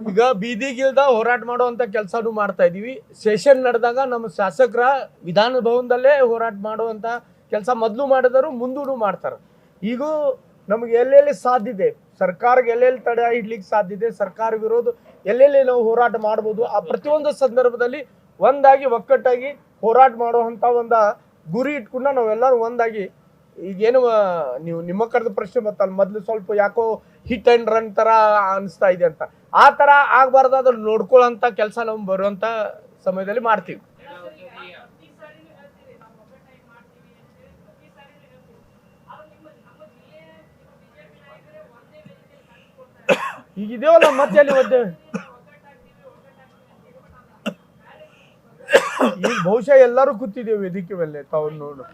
ಈಗ ಬೀದಿಗಿಲ್ದ ಹೋರಾಟ ಮಾಡುವಂತ ಕೆಲಸನೂ ಮಾಡ್ತಾ ಇದೀವಿ. ಸೆಷನ್ ನಡೆದಾಗ ನಮ್ಮ ಶಾಸಕರ ವಿಧಾನ ಭವನದಲ್ಲೇ ಹೋರಾಟ ಮಾಡುವಂತ ಕೆಲಸ ಮೊದಲು ಮಾಡಿದರು ಮುಂದೂ ಮಾಡ್ತಾರೆ. ಈಗ ನಮ್ಗೆ ಎಲ್ಲೆಲ್ಲಿ ಸಾಧ್ಯತೆ ಸರ್ಕಾರಕ್ಕೆ ಎಲ್ಲೆಲ್ಲಿ ತಡೆ ಇಡ್ಲಿಕ್ಕೆ ಸಾಧ್ಯತೆ ಸರ್ಕಾರ ವಿರೋಧ ಎಲ್ಲೆಲ್ಲಿ ನಾವು ಹೋರಾಟ ಮಾಡ್ಬೋದು, ಆ ಪ್ರತಿಯೊಂದು ಸಂದರ್ಭದಲ್ಲಿ ಒಂದಾಗಿ ಒಕ್ಕಟ್ಟಾಗಿ ಹೋರಾಟ ಮಾಡುವಂತ ಒಂದು ಗುರಿ ಇಟ್ಕೊಂಡ ನಾವೆಲ್ಲರೂ ಒಂದಾಗಿ ಈಗೇನು ನೀವು ನಿಮ್ಮ ಕರೆದ ಪ್ರಶ್ನೆ ಬರ್ತಲ್ಲ ಮೊದ್ಲು ಸ್ವಲ್ಪ ಯಾಕೋ ಹಿಟ್ ಅಂಡ್ ರನ್ ತರ ಅನಿಸ್ತಾ ಇದೆ ಅಂತ. ಆ ತರ ಆಗ್ಬಾರ್ದು ಅದನ್ನ ನೋಡ್ಕೊಳ್ಳೋಂತ ಕೆಲಸ ನಾವು ಬರುವಂತ ಸಮಯದಲ್ಲಿ ಮಾಡ್ತೀವಿ. ಈಗ ಇದೇವಲ್ಲ ಮತ್ತೆ ಅಲ್ಲಿ ಒದ್ದೆ? ಈಗ ಬಹುಶಃ ಎಲ್ಲರೂ ಕೂತಿದ್ದೇವೆ ವೇದಿಕೆ ಮೇಲೆ ತಾವು ನೋಡು.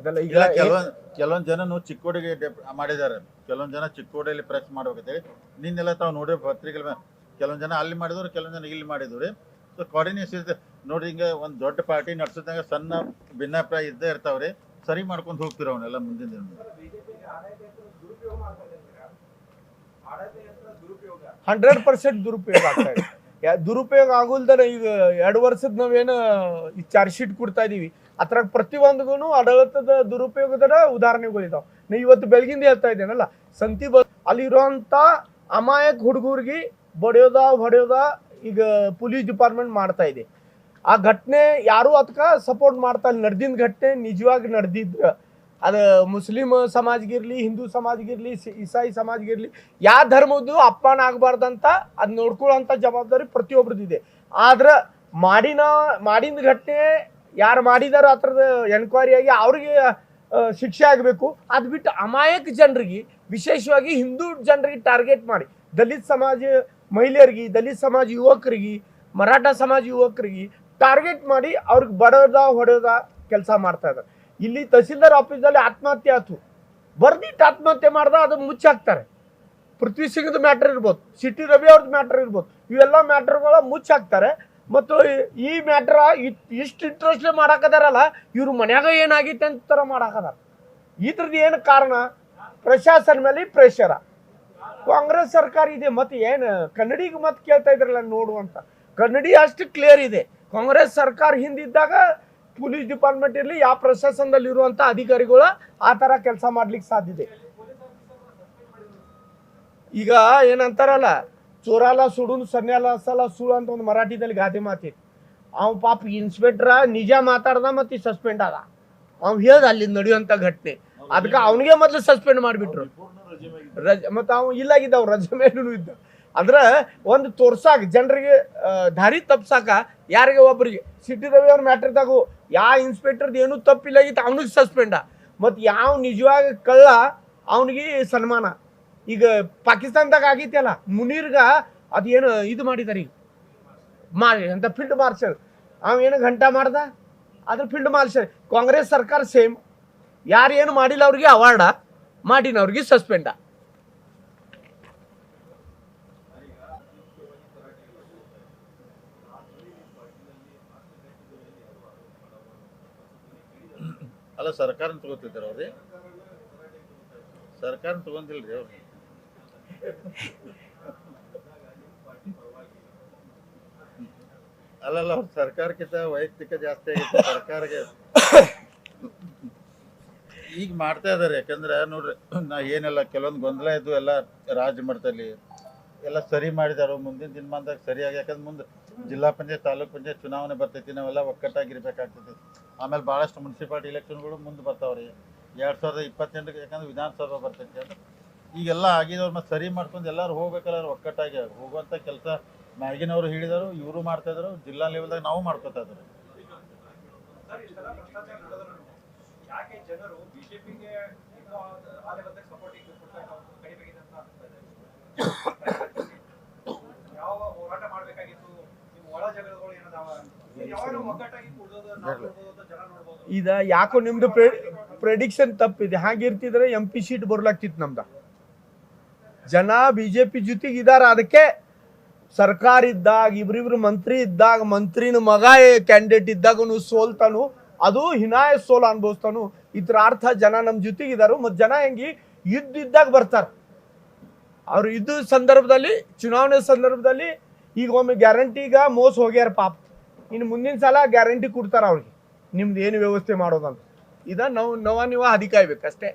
ಅದಲ್ಲ ಈಗ ಕೆಲವೊಂದ್ ಕೆಲವೊಂದ್ ಜನನು ಚಿಕ್ಕೋಡಿಗೆ ಮಾಡಿದಾರೆ ಮಾಡಿದ್ದಾರೆ. ಕೆಲವೊಂದ್ ಜನ ಚಿಕ್ಕೋಡಿಯಲ್ಲಿ ಪ್ರೆಸ್ ಮಾಡ್ಬೇಕಂತೇಳಿ ನಿನ್ನೆಲ್ಲ ತಾವು ನೋಡಿ ಪತ್ರಿಕೆ ಕೆಲವೊಂದ್ ಜನ ಅಲ್ಲಿ ಮಾಡಿದ್ರು ಕೆಲವೊಂದ್ ಜನ ಇಲ್ಲಿ ಮಾಡಿದ್ರು ಸೊ ಕೋಆರ್ಡಿನೇಷನ್ ನೋಡಿ ಹಿಂಗೆ ಒಂದ್ ದೊಡ್ಡ ಪಾರ್ಟಿ ನಡ್ಸದಂಗ ಸಣ್ಣ ಭಿನ್ನಾಭಿಪ್ರಾಯ ಇದ್ದೇ ಇರ್ತಾವ್ರಿ ಸರಿ ಮಾಡ್ಕೊಂಡು ಹೋಗ್ತಿರ ಅವನ್ನೆಲ್ಲ ಮುಂದಿನ ದಿನ ಹಂಡ್ರೆಡ್ ಪರ್ಸೆಂಟ್ ದುರುಪಯೋಗ ಆಗ್ತಾ ಇದೆ. ಯಾ- ದುರುಪಯೋಗ ಆಗುಲ್ದನ ಈಗ ಎರಡು ವರ್ಷದ ನಾವೇನು ಈ ಚಾರ್ಜ್ ಶೀಟ್ ಕೊಡ್ತಾ ಇದೀವಿ. ಅದ್ರಾಗ ಪ್ರತಿಯೊಂದಿಗೂ ಆಡಳಿತದ ದುರುಪಯೋಗದ ಉದಾಹರಣೆಗಳಿದಾವೆ ನಾ ಇವತ್ತು ಬೆಳಗಿಂದ ಹೇಳ್ತಾ ಇದ್ದೇನಲ್ಲ, ಸಂತಿ ಬ ಅಲ್ಲಿರುವಂತ ಅಮಾಯಕ ಹುಡುಗರಿಗೆ ಬಡಿಯೋದ, ಹೊಡೆಯೋದ ಈಗ ಪೊಲೀಸ್ ಡಿಪಾರ್ಟ್ಮೆಂಟ್ ಮಾಡ್ತಾ ಇದೆ. ಆ ಘಟನೆ ಯಾರು ಅದಕ್ಕೆ ಸಪೋರ್ಟ್ ಮಾಡ್ತಾ ಇಲ್ಲ. ನಡೆದಿದ್ದ ಘಟನೆ ನಿಜವಾಗಿ ನಡೆದಿದ್ರ ಅದು ಮುಸ್ಲಿಂ ಸಮಾಜಗಿರ್ಲಿ, ಹಿಂದೂ ಸಮಾಜಗಿರ್ಲಿ ಇಸಾಯಿ ಸಮಾಜಗಿರ್ಲಿ ಯಾವ ಧರ್ಮದ್ದು ಅಪ್ಪನ ಆಗ್ಬಾರ್ದಂತ ಅದ್ ನೋಡ್ಕೊಳ್ಳೋಂಥ ಜವಾಬ್ದಾರಿ ಪ್ರತಿಯೊಬ್ರದ್ದು ಇದೆ ಆದ್ರೆ ಮಾಡಿನ ಮಾಡಿದ ಘಟನೆ ಯಾರು ಮಾಡಿದಾರೋ ಆ ಥರದ ಎನ್ಕ್ವೈರಿ ಆಗಿ ಅವ್ರಿಗೆ ಶಿಕ್ಷೆ ಆಗಬೇಕು. ಅದು ಬಿಟ್ಟು ಅಮಾಯಕ ಜನರಿಗೆ, ವಿಶೇಷವಾಗಿ ಹಿಂದೂ ಜನರಿಗೆ ಟಾರ್ಗೆಟ್ ಮಾಡಿ. ದಲಿತ ಸಮಾಜ ಮಹಿಳೆಯರಿಗೆ, ದಲಿತ ಸಮಾಜ ಯುವಕರಿಗೆ, ಮರಾಠ ಸಮಾಜ ಯುವಕರಿಗೆ ಟಾರ್ಗೆಟ್ ಮಾಡಿ ಅವ್ರಿಗೆ ಬಡೋದ ಹೊಡೆಯೋದ ಕೆಲಸ ಮಾಡ್ತಾ ಇದ್ದಾರೆ ಇಲ್ಲಿ ತಹಸೀಲ್ದಾರ್ ಆಫೀಸಲ್ಲಿ ಆತ್ಮಹತ್ಯೆ ಆಯ್ತು. ಬರ್ದಿಟ್ಟು ಆತ್ಮಹತ್ಯೆ ಮಾಡ್ದ, ಅದು ಮುಚ್ಚಾಕ್ತಾರೆ ಪೃಥ್ವಿ ಸಿಂಗ್ದು ಮ್ಯಾಟರ್ ಇರ್ಬೋದು, ಸಿಟಿ ರವಿ ಅವ್ರದ್ದು ಮ್ಯಾಟರ್ ಇರ್ಬೋದು. ಇವೆಲ್ಲ ಮ್ಯಾಟರ್ಗಳ ಮುಚ್ಚಾಕ್ತಾರೆ ಮತ್ತು ಈ- ಮ್ಯಾಟ್ರ ಇಷ್ಟು ಇಂಟ್ರೆಸ್ಟ್ಲಿ ಮಾಡಾಕದಾರಲ್ಲ ಇವ್ರ ಮನ್ಯಾಗ ಏನಾಗೈತೆ ಅಂತ ಥರ ಮಾಡಾಕದಾರ ಇದ್ರದ್ದು ಏನು ಕಾರಣ? ಪ್ರಶಾಸನ ಮೇಲೆ ಪ್ರೆಷರ ಕಾಂಗ್ರೆಸ್ ಸರ್ಕಾರ ಇದೆ ಮತ್ತು ಏನು ಕನ್ನಡಿಗೆ ಮತ್ತೆ ಕೇಳ್ತಾ ಇದ್ರಲ್ಲ ನೋಡುವಂತ ಕನ್ನಡಿ ಅಷ್ಟು ಕ್ಲಿಯರ್ ಇದೆ. ಕಾಂಗ್ರೆಸ್ ಸರ್ಕಾರ ಹಿಂದಿದ್ದಾಗ ಪೊಲೀಸ್ ಡಿಪಾರ್ಟ್ಮೆಂಟ್ ಇರಲಿ ಯಾವ ಪ್ರಶಾಸನದಲ್ಲಿ ಇರುವಂತ ಅಧಿಕಾರಿಗಳು ಆ ಥರ ಕೆಲಸ ಮಾಡ್ಲಿಕ್ಕೆ ಸಾಧ್ಯತೆ ಈಗ ಏನಂತಾರಲ್ಲ ಚೋರಾಲ ಸುಡುನ್ ಸನ್ಯಾಲ ಸಲ ಸುಳು ಅಂತ ಒಂದು ಮರಾಠಿದಲ್ಲಿ ಗಾದೆ ಮಾತಿ ಅವ್ ಪಾಪ ಇನ್ಸ್ಪೆಕ್ಟ್ರ ನಿಜ ಮಾತಾಡ್ದ ಮತ್ತೆ ಸಸ್ಪೆಂಡ್ ಆದ ಅವ್ ಹೇಳ್ದ ಅಲ್ಲಿ ನಡೆಯುವಂತ ಘಟನೆ ಅದಕ್ಕೆ ಅವನಿಗೆ ಮೊದಲು ಸಸ್ಪೆಂಡ್ ಮಾಡಿಬಿಟ್ರು ರಜ ಮತ್ತೆ ಅವ್ ಇಲ್ಲಾಗಿದ್ದ ಅವ್ರು ರಜೆ ಮೇಲೂ ಇದ್ದ ಅಂದ್ರೆ ಒಂದು ತೋರ್ಸಾಕ ಜನರಿಗೆ ದಾರಿ ತಪ್ಸಾಕ ಯಾರಿಗೆ ಒಬ್ಬರಿಗೆ ಸಿಟಿ ರವಿ ಅವ್ರ ಮ್ಯಾಟ್ರಿದಾಗು ಯಾವ ಇನ್ಸ್ಪೆಕ್ಟರ್ದು ಏನೂ ತಪ್ಪಿಲ್ಲಾಗಿತ್ತು ಅವನಿಗೆ ಸಸ್ಪೆಂಡ ಮತ್ತು ಯಾವ ನಿಜವಾಗಿ ಕಳ್ಳ ಅವನಿಗೆ ಸನ್ಮಾನ ಈಗ ಪಾಕಿಸ್ತಾನದಾಗ ಆಗೈತಲ್ಲ, ಮುನೀರ್ಗ ಅದೇನು ಇದು ಮಾಡಿದಾರೆ ಈಗ. ಮಾಡಿ ಅಂತ ಫೀಲ್ಡ್ ಮಾರ್ಷಲ್ ಅವ ಏನು ಗಂಟ ಮಾಡ್ದ? ಅದ್ರ ಫೀಲ್ಡ್ ಮಾರ್ಷಲ್ ಕಾಂಗ್ರೆಸ್ ಸರ್ಕಾರ ಸೇಮ್ ಯಾರು ಏನು ಮಾಡಿಲ್ಲ ಅವ್ರಿಗೆ ಅವಾರ್ಡ ಮಾಡಿನವ್ರಿಗೆ ಸಸ್ಪೆಂಡ ಅಲ್ಲ ಸರ್ಕಾರ ತಗೋತಿದ್ದಾರೆ ಅವ್ರಿ? ಸರ್ಕಾರ ತಗೊಂತಿಲ್ರಿ ಅವ್ರು? ಅಲ್ಲಲ್ಲ ಸರ್ಕಾರಕ್ಕಿಂತ ವೈಯಕ್ತಿಕ ಜಾಸ್ತಿ ಆಗಿತ್ತು, ಸರ್ಕಾರಕ್ಕೆ ಈಗ ಮಾಡ್ತಾ ಇದಾರೆ. ಯಾಕಂದ್ರೆ ನೋಡ್ರಿ, ನಾ ಏನೆಲ್ಲ ಕೆಲವೊಂದು ಗೊಂದಲ ಇದ್ದು ಎಲ್ಲ ರಾಜ್ಯ ಮಟ್ಟದಲ್ಲಿ ಎಲ್ಲ ಸರಿ ಮಾಡಿದಾರು. ಮುಂದಿನ ದಿನಮಾನದಾಗ ಸರಿಯಾಗಿ, ಯಾಕಂದ್ರೆ ಮುಂದೆ ಜಿಲ್ಲಾ ಪಂಚಾಯತ್, ತಾಲೂಕ್ ಪಂಚಾಯತ್ ಚುನಾವಣೆ ಬರ್ತೈತಿ, ನಾವೆಲ್ಲ ಒಕ್ಕಟ್ಟಾಗಿರ್ಬೇಕಾಗ್ತೈತಿ. ಆಮೇಲೆ ಭಾಳಷ್ಟು ಮುನ್ಸಿಪಾಲ್ಟಿ ಇಲೆಕ್ಷನ್ಗಳು ಮುಂದೆ ಬರ್ತಾವ್ರಿ. ಎರಡು ಸಾವಿರದ ಇಪ್ಪತ್ತೆಂಟಕ್ಕೆ, ಯಾಕಂದ್ರೆ ವಿಧಾನಸಭೆ ಬರ್ತೈತಿ ಅಂತ. ಈಗೆಲ್ಲ ಆಗಿದವ್ರು ಮತ್ತೆ ಸರಿ ಮಾಡ್ಕೊಂಡು ಎಲ್ಲರೂ ಹೋಗ್ಬೇಕಲ್ಲ ಒಕ್ಕಟ್ಟಾಗಿ. ಹೋಗುವಂಥ ಕೆಲಸ ಮ್ಯಾಗಿನವರು ಹೇಳಿದರು ಇವರು ಮಾಡ್ತಾ ಇದ್ರು ಜಿಲ್ಲಾ ಲೆವೆಲ್ದಾಗ ನಾವು ಮಾಡ್ಕೋತಾ ಇದ್ರು ಇದ? ಯಾಕೋ ನಿಮ್ದು ಪ್ರೆಡಿಕ್ಷನ್ ತಪ್ಪಿದೆ. ಹಾಗಿರ್ತಿದ್ರೆ ಎಂ ಪಿ ಸೀಟ್ ಬರ್ಲಾಗ್ತಿತ್ತು ನಮ್ದ. ಜನ ಬಿ ಜೆ ಪಿ ಜೊತೆಗಿದ್ದಾರೆ. ಅದಕ್ಕೆ ಸರ್ಕಾರ ಇದ್ದಾಗ ಇಬ್ರಿಬ್ರು ಮಂತ್ರಿ ಇದ್ದಾಗ ಮಂತ್ರಿನ ಮಗ ಕ್ಯಾಂಡಿಡೇಟ್ ಇದ್ದಾಗನು ಸೋಲ್ತಾನು. ಅದು ಹಿನಾಯ ಸೋಲು ಅನುಭವಿಸ್ತಾನು. ಇದ್ರ ಅರ್ಥ ಜನ ನಮ್ಮ ಜೊತೆಗೆ ಇದಾರು ಮತ್ತು ಜನ ಹೆಂಗಿ ಇದ್ದಿದ್ದಾಗ ಬರ್ತಾರೆ. ಅವರು ಇದ್ದ ಸಂದರ್ಭದಲ್ಲಿ, ಚುನಾವಣೆ ಸಂದರ್ಭದಲ್ಲಿ ಈಗ ಒಮ್ಮೆ ಗ್ಯಾರಂಟಿಗ ಮೋಸ ಹೋಗ್ಯಾರ ಪಾಪ. ಇನ್ನು ಮುಂದಿನ ಸಲ ಗ್ಯಾರಂಟಿ ಕೊಡ್ತಾರೆ ಅವ್ರಿಗೆ. ನಿಮ್ದು ಏನು ವ್ಯವಸ್ಥೆ ಮಾಡೋದಂತ. ಇದ ನಾವು ನವ ನೀವು ಅಧಿಕಾಯ್ಬೇಕು ಅಷ್ಟೇ